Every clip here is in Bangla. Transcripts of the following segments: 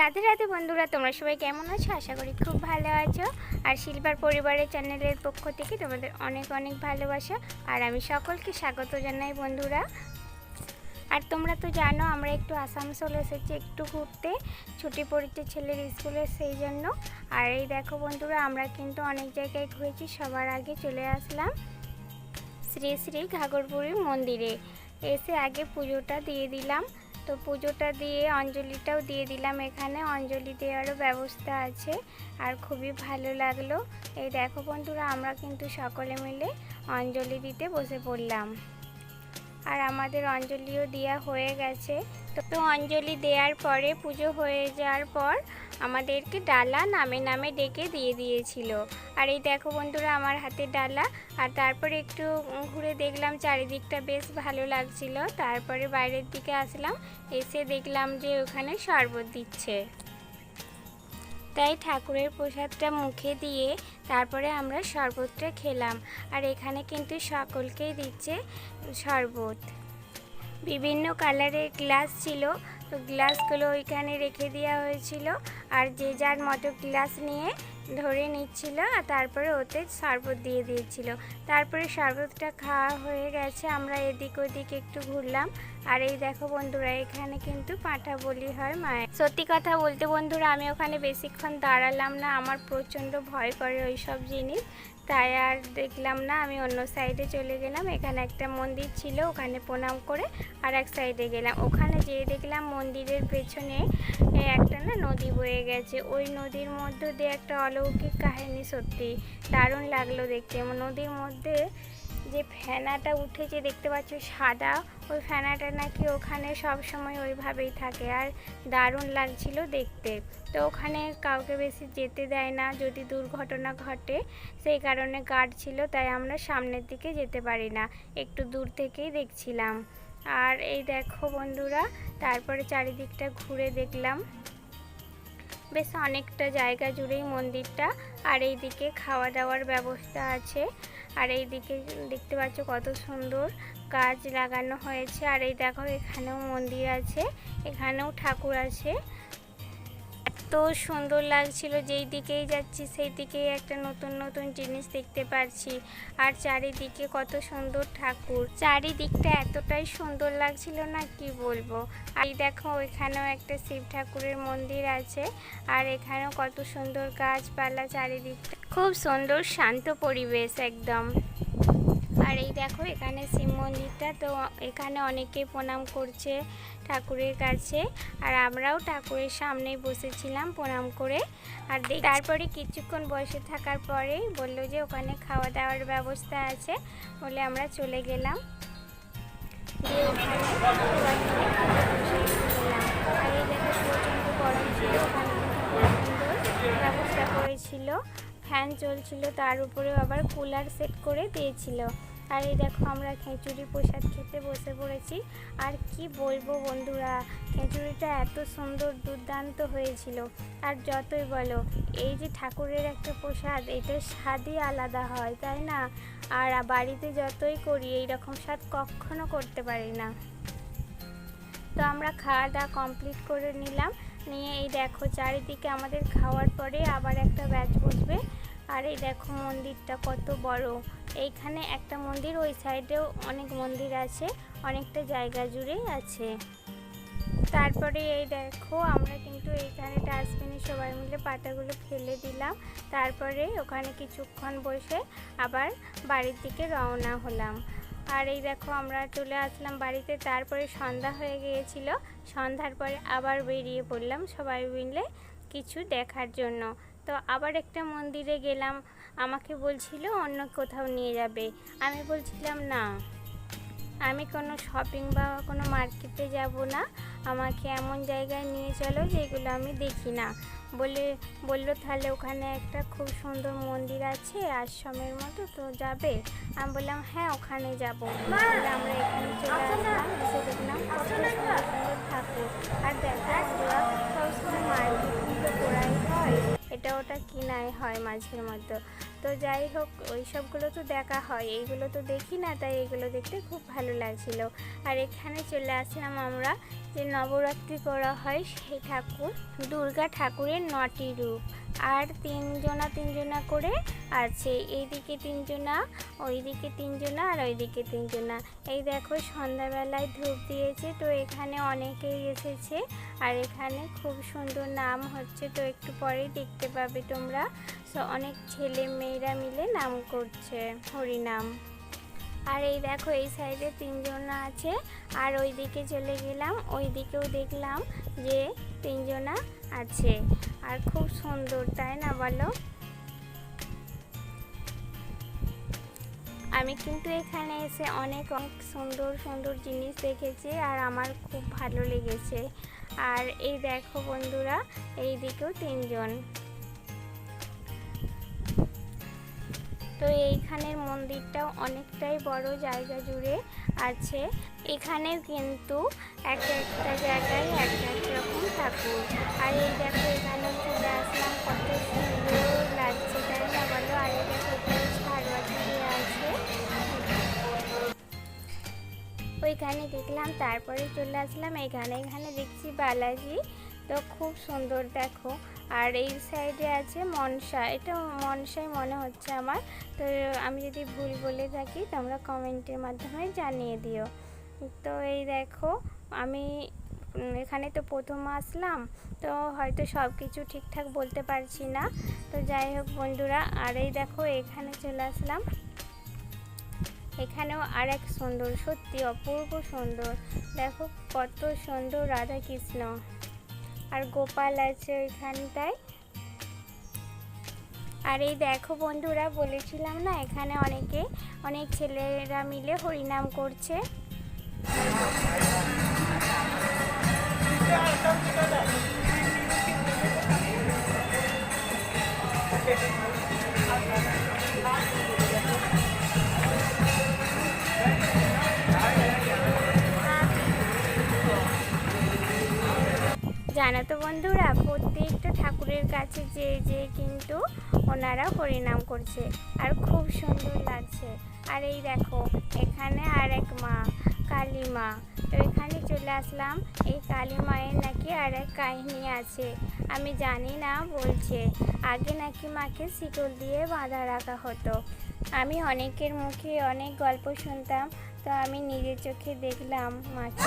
রাধে রাধে বন্ধুরা, তোমরা সবাই কেমন আছো? আশা করি খুব ভালো আছো। আর শিল্পার পরিবারের চ্যানেলের পক্ষ থেকে তোমাদের অনেক অনেক ভালোবাসা, আর আমি সকলকে স্বাগত জানাই বন্ধুরা। আর তোমরা তো জানো, আমরা একটু আসানসোল এসেছি একটু ঘুরতে। ছুটি পড়েছে ছেলের স্কুলে সেই জন্য। আর এই দেখো বন্ধুরা, আমরা কিন্তু অনেক জায়গায় ঘুরেছি, সবার আগে চলে আসলাম শ্রী শ্রী ঘাগরপুরীর মন্দিরে। এসে আগে পুজোটা দিয়ে দিলাম। তো পুজোটা দিয়ে অঞ্জলিটাও দিয়ে দিলাম এখানে। অঞ্জলি দেওয়ারও ব্যবস্থা আছে। আর খুবই ভালো লাগল। এই দেখো বন্ধুরা, আমরা কিন্তু সকলে মিলে অঞ্জলি দিতে বসে পড়লাম। আর আমাদের অঞ্জলিও দেওয়া হয়ে গেছে। তো অঞ্জলি দেওয়ার পরে পুজো হয়ে যাওয়ার পর আমাদেরকে ডালা নামে নামে ডেকে দিয়ে দিয়েছিল। আর এই দেখো বন্ধুরা আমার হাতে ডালা। আর তারপরে একটু ঘুরে দেখলাম চারিদিকটা বেশ ভালো লাগছিল। তারপরে বাইরের দিকে আসলাম, এসে দেখলাম যে ওখানে শরবত দিচ্ছে। তাই ঠাকুরের প্রসাদটা মুখে দিয়ে তারপরে আমরা শরবতটা খেলাম। আর এখানে কিন্তু সকলকেই দিচ্ছে। শরবত। বিভিন্ন কালারের গ্লাস ছিল, তো গ্লাসগুলো ওইখানে রেখে দেওয়া হয়েছিল। আর যে যার মতো গ্লাস নিয়ে ধরে নিচ্ছিল, আর তারপরে ওতে শরবত দিয়ে দিয়েছিল। তারপরে শরবতটা খাওয়া হয়ে গেছে, আমরা এদিক ওদিক একটু ঘুরলাম। আর এই দেখো বন্ধুরা, এখানে কিন্তু পাঁঠা বলি হয় মায়ের। সত্যি কথা বলতে বন্ধুরা, আমি ওখানে বেশিক্ষণ দাঁড়ালাম না, আমার প্রচণ্ড ভয় করে ওই সব জিনিস। তাই আর দেখলাম না, আমি অন্য সাইডে চলে গেলাম। এখানে একটা মন্দির ছিল, ওখানে প্রণাম করে আর এক সাইডে গেলাম। ওখানে যেয়ে দেখলাম মন্দিরের পেছনে একটা না নদী বয়ে গেছে। ওই নদীর মধ্য দিয়ে একটা অলৌকিক কাহিনী সত্যি দারুণ লাগল দেখতে। নদীর মধ্যে যে ফেনাটা উঠেছে, দেখতে পাচ্ছ সাদা। ওই ফেনাটা নাকি ওখানে সব সময় ওইভাবেই থাকে আর দারুণ লাগছিল দেখতে। তো ওখানে কাউকে বেশি যেতে দেয় না, যদি দুর্ঘটনা ঘটে, সেই কারণে গার্ড ছিল, তাই আমরা সামনের দিকে যেতে পারি না। একটু দূর থেকেই দেখছিলাম। আর এই দেখো বন্ধুরা, তারপরে চারিদিকটা ঘুরে দেখলাম। বেশ অনেকটা জায়গা জুড়েই মন্দিরটা। আর এইদিকে খাওয়া দাওয়ার ব্যবস্থা আছে। আর এই দিকে দেখতে পাচ্ছ কত সুন্দর গাছ লাগানো হয়েছে। আর এই দেখো এখানেও মন্দির আছে, এখানেও ঠাকুর আছে। এত সুন্দর লাগছিল, যেই দিকেই যাচ্ছি সেই দিকেই একটা নতুন নতুন জিনিস দেখতে পারছি। আর চারিদিকে কত সুন্দর ঠাকুর। চারিদিকটা এতটাই সুন্দর লাগছিল না, কি বলব? আর দেখো, এখানেও একটা শিব ঠাকুরের মন্দির আছে, আর এখানেও কত সুন্দর গাছপালা চারিদিকটা। খুব সুন্দর, শান্ত পরিবেশ একদম। আর এই দেখো, এখানে শিব মন্দিরটা, তো এখানে অনেকেই প্রণাম করছে ঠাকুরের কাছে। আর আমরাও ঠাকুরের সামনেই বসেছিলাম প্রণাম করে। আর তারপরে কিছুক্ষণ বসে থাকার পরে বলল যে ওখানে খাওয়া দাওয়ার ব্যবস্থা আছে বলে আমরা চলে গেলাম। ওখানে আর এই দেখো গরম ব্যবস্থা করেছিল, ফ্যান চলছিল, তার উপরেও আবার কুলার সেট করে দিয়েছিল। আর এই দেখো আমরা খিচুড়ি প্রসাদ খেতে বসে পড়েছি। আর কি বলব বন্ধুরা, খিচুড়িটা এত সুন্দর দুর্দান্ত হয়েছিল। আর যতই বলো, এই যে ঠাকুরের একটা প্রসাদ এটার স্বাদই আলাদা হয়, তাই না? আর বাড়িতে যতই করি এই রকম স্বাদ কখনো করতে পারি না। তো আমরা খাওয়া দাওয়া কমপ্লিট করে নিলাম। নিয়ে এই দেখো চারিদিকে আমাদের খাওয়ার পরে আবার একটা ব্যাচ বসবে। আর এই দেখো মন্দিরটা কত বড়। এইখানে একটা মন্দির, ওই সাইডেও অনেক মন্দির আছে, অনেকটা জায়গা জুড়েই আছে। তারপরে এই দেখো, আমরা কিন্তু এইখানে ডাস্টবিনে সবাই মিলে পাতাগুলো ফেলে দিলাম। তারপরে ওখানে কিছুক্ষণ বসে আবার বাড়ির দিকে রওনা হলাম। আর এই দেখো, আমরা চলে আসলাম বাড়িতে। তারপরে সন্ধ্যা হয়ে গিয়েছিল। সন্ধ্যার পরে আবার বেরিয়ে পড়লাম সবাই মিলে কিছু দেখার জন্য। তো আবার একটা মন্দিরে গেলাম। আমাকে বলছিল অন্য কোথাও নিয়ে যাবে। আমি বলছিলাম না আমি কোনো শপিং বা কোনো মার্কেটে যাব না। আমাকে এমন জায়গায় নিয়ে চলো যেগুলো আমি দেখি না। বলে বলল তাহলে ওখানে একটা খুব সুন্দর মন্দির আছে আশ্রমের মতো তো যাবে? আমি বললাম হ্যাঁ ওখানে যাব। আমরা এখানে চলে আসলাম এসে দেখলাম কত সুন্দর সুন্দর ঠাকুর। আর দেখো সবসময় হয় এটা ওটা কিনাই হয় মাঝের মধ্যে। তো যাই হোক, ওই সবগুলো তো দেখা হয়। এইগুলো তো দেখি না, তাই এগুলো দেখতে খুব ভালো লাগছিল। আর এখানে চলে আসলাম আমরা, যে নবরাত্রি করা হয় সেই ঠাকুর, দুর্গা ঠাকুরের নটি রূপ। আর তিনজনা তিনজনা করে আছে, এইদিকে তিনজনা, ওইদিকে তিনজনা, আর ওইদিকে তিনজনা। এই দেখো সন্ধ্যাবেলায় ধূপ দিয়েছে, তো এখানে অনেকেই এসেছে। আর এখানে খুব সুন্দর নাম হচ্ছে, তো একটু পরেই দেখতে পাবে তোমরা। অনেক ছেলে মেয়েরা মিলে নাম করছে, হরিনাম। আর এই দেখো, এই সাইডে তিনজনা আছে, আর ওই দিকে চলে গেলাম ওই দিকেও দেখলাম যে তিনজনা আছে। আর খুব সুন্দর, তাই না বলো? আমি কিন্তু এখানে এসে অনেক অনেক সুন্দর সুন্দর জিনিস দেখেছি, আর আমার খুব ভালো লেগেছে। আর এই দেখো বন্ধুরা এই দিকেও তিনজন। তো এইখানের মন্দিরটাও অনেকটাই বড় জায়গা জুড়ে আছে। এখানে কিন্তু এক একটা জায়গায় এক এক রকম ঠাকুর। আর এই দেখো এখানে চলে আসলাম, কত সুন্দর লাগছে, তাই না বলো? আর এই দেখো ওইখানে দেখলাম, তারপরে চলে আসলাম। এখানে এখানে দেখছি বালাজি। তো খুব সুন্দর, দেখো। আর এই সাইডে আছে মনসা। এটা মনসাই মনে হচ্ছে আমার। তো আমি যদি ভুল বলে থাকি, তোমরা কমেন্টের মাধ্যমে জানিয়ে দিও। তো এই দেখো, আমি এখানে তো প্রথম আসলাম। তো হয়তো সব কিছু ঠিকঠাক বলতে পারছি না। তো যাই হোক বন্ধুরা, আর এই দেখো, এখানে চলে আসলাম। এখানেও আর এক সুন্দর, সত্যি অপূর্ব সুন্দর। দেখো কত সুন্দর রাধা কৃষ্ণ আর গোপাল আছে ওইখানটায়। আর এই দেখো বন্ধুরা, বলেছিলাম না, এখানে অনেকে, অনেক ছেলেরা মিলে হরিনাম করছে। জানো তো বন্ধুরা, প্রত্যেকটা ঠাকুরের কাছে যে যে কিন্তু ওনারা হরিনাম করছে আর খুব সুন্দর লাগছে। আর এই দেখো, এখানে আর এক মা, কালী মা। তো এখানে চলে আসলাম, এই কালী মায়ের নাকি আর এক কাহিনী আছে। আমি জানি না, বলছে, আগে নাকি মাকে শিকল দিয়ে বাঁধা রাখা হতো। আমি অনেকের মুখে অনেক গল্প শুনতাম, তো আমি নিজের চোখে দেখলাম মাকে।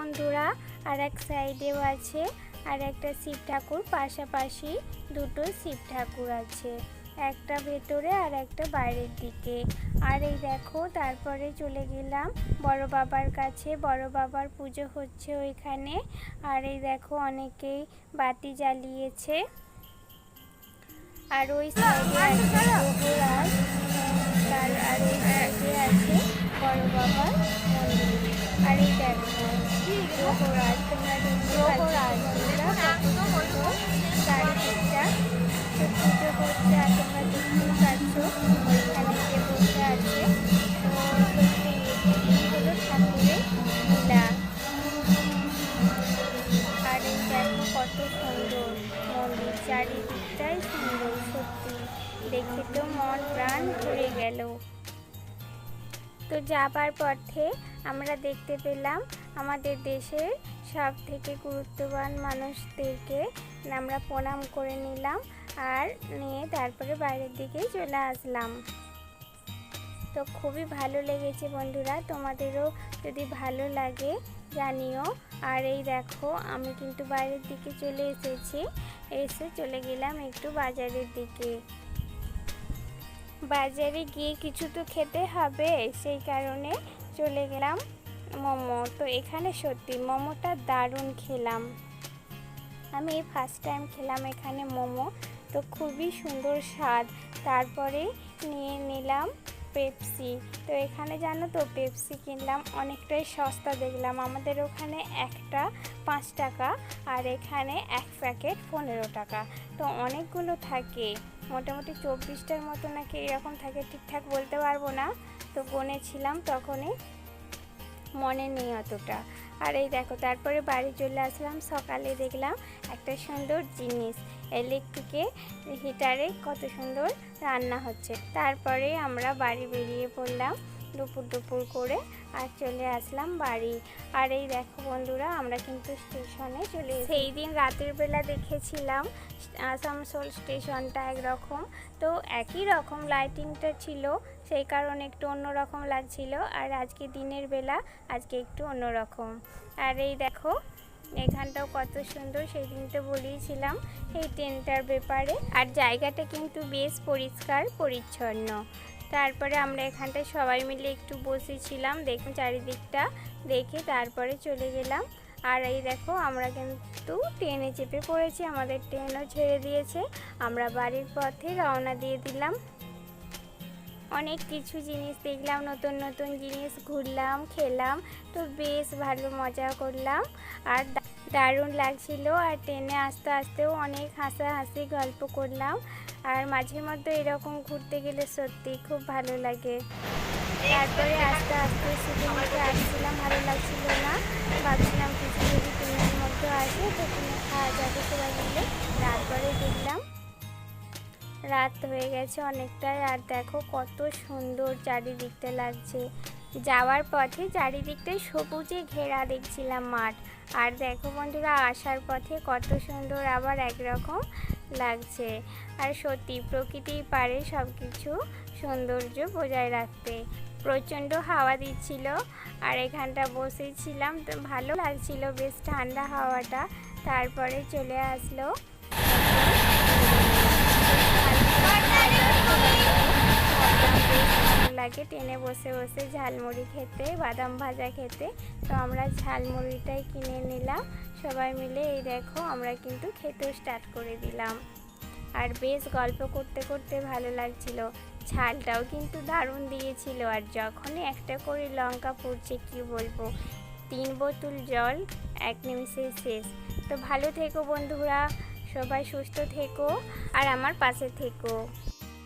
বন্ধুরা আর এক সাইডেও আছে আর একটা শিব ঠাকুর, পাশাপাশি দুটো শিব ঠাকুর আছে, একটা ভেতরে আর একটা বাইরের দিকে। আর এই দেখো, তারপরে চলে গেলাম বড় বাবার কাছে, বড় বাবার পুজো হচ্ছে ওইখানে। আর এই দেখো, অনেকেই বাতি জ্বালিয়েছে। আর ওই সাইডে আর সাইডে আছে বড় বাবার মন্দির। আর এই দেখো যোগরাজ তোমরা কত চারিদিকটা তো পুজো হচ্ছে আর তোমরা পাচ্ছ ওইখানে কে বসে আছে সত্যি ঠাকুরের লীলা আর এই দেখো কত সুন্দর মন্দির চারিদিকটাই সুন্দর, সত্যি। দেখে তো মন প্রাণ ভরে গেল। তো যাবার পথে আমরা দেখতে পেলাম আমাদের দেশের সব থেকে গুরুত্ববান মানুষদেরকে আমরা প্রণাম করে নিলাম আর নিয়ে তারপরে বাইরের দিকে চলে আসলাম। তো খুবই ভালো লেগেছে বন্ধুরা, তোমাদেরও যদি ভালো লাগে জানিও। আর এই দেখো, আমি কিন্তু বাইরের দিকে চলে এসেছি, এসে চলে গেলাম একটু বাজারের দিকে। বাজারে গিয়ে কিছু তো খেতে হবে, সেই কারণে চলে গেলাম মোমো। তো এখানে সত্যি মোমোটা দারুণ খেলাম। আমি এই ফার্স্ট টাইম খেলাম এখানে মোমো। তো খুবই সুন্দর স্বাদ। তারপরে নিয়ে নিলাম পেপসি। তো এখানে জানো তো, পেপসি কিনলাম, অনেকটাই সস্তা দেখলাম। আমাদের ওখানে একটা পাঁচ টাকা, আর এখানে এক প্যাকেট পনেরো টাকা। তো অনেকগুলো থাকে। মোটামুটি চব্বিশটার মতো নাকি এরকম থাকে, ঠিকঠাক বলতে পারব না। তো গুনেছিলাম তখনই, মনে নেই অতটা। আর এই দেখো, তারপরে বাড়ি চলে আসলাম, সকালে দেখলাম একটা সুন্দর জিনিস। ইলেকট্রিকে হিটারে কত সুন্দর রান্না হচ্ছে। তারপরে আমরা বাড়ি বেরিয়ে পড়লাম। দুপুর দুপুর করে আর চলে আসলাম বাড়ি। আর এই দেখো বন্ধুরা, আমরা কিন্তু স্টেশনে চলে। সেই দিন রাতের বেলা দেখেছিলাম আসানসোল স্টেশনটা একরকম। তো একই রকম লাইটিংটা ছিল, সেই কারণে একটু অন্যরকম লাগছিল। আর আজকে দিনের বেলা, আজকে একটু অন্যরকম। আর এই দেখো, এখানটাও কত সুন্দর, সেই তো বলেইছিলাম, এই ট্রেনটার ব্যাপারে। আর জায়গাটা কিন্তু বেশ পরিষ্কার, পরিচ্ছন্ন। তারপরে আমরা এখানটায় সবাই মিলে একটু বসেছিলাম, দেখুন চারিদিকটা দেখে তারপরে চলে গেলাম। আর এই দেখো, আমরা কিন্তু ট্রেনে চেপে পড়েছি, আমাদের ট্রেনও ছেড়ে দিয়েছে। আমরা বাড়ির পথে রওনা দিয়ে দিলাম। অনেক কিছু জিনিস দেখলাম, নতুন নতুন জিনিস ঘুরলাম, খেলাম, তো বেশ ভালো মজা করলাম। আর দারুণ লাগছিল আর ট্রেনে আস্তে আস্তেও অনেক হাসাহাসি গল্প করলাম আর মাঝে মধ্যে এরকম ঘুরতে গেলে সত্যি খুব ভালো লাগে। তারপরে আস্তে আস্তে শুধু মুখে আসছিলাম, ভালো লাগছিল না। ভাবছিলাম কিছু যদি ট্রেনের মধ্যে আসে তো ট্রেনে খাওয়া যাবে সবাই মিলে। তারপরে দেখলাম রাত হয়ে গেছে অনেকটাই আর দেখো কত সুন্দর চারিদিকটা লাগছে। যাওয়ার পথে চারিদিকটাই সবুজে ঘেরা দেখছিলাম মাঠ। আর দেখো বন্ধুরা, আসার পথে কত সুন্দর আবার একরকম লাগছে। আর সত্যি প্রকৃতি পারে সব কিছু সৌন্দর্য বজায় রাখতে প্রচণ্ড হাওয়া দিচ্ছিল। আর এখানটা বসেছিলাম, তো ভালো লাগছিল বেশ ঠান্ডা হাওয়াটা। তারপরে চলে আসলো লাগে ট্রেনে বসে বসে ঝালমুড়ি খেতে, বাদাম ভাজা খেতে। তো আমরা ঝালমুড়িটাই কিনে নিলাম। সবাই মিলে এই দেখো, আমরা কিন্তু খেতেও স্টার্ট করে দিলাম। আর বেশ গল্প করতে করতে ভালো লাগছিল। ঝালটাও কিন্তু দারুণ দিয়েছিল। আর যখনই একটা করে লঙ্কা পড়ছে, কি বলব? তিন বোতল জল, এক নিমিষে শেষ। তো ভালো থেকো বন্ধুরা। সবাই সুস্থ থেকো। আর আমার পাশে থেকো।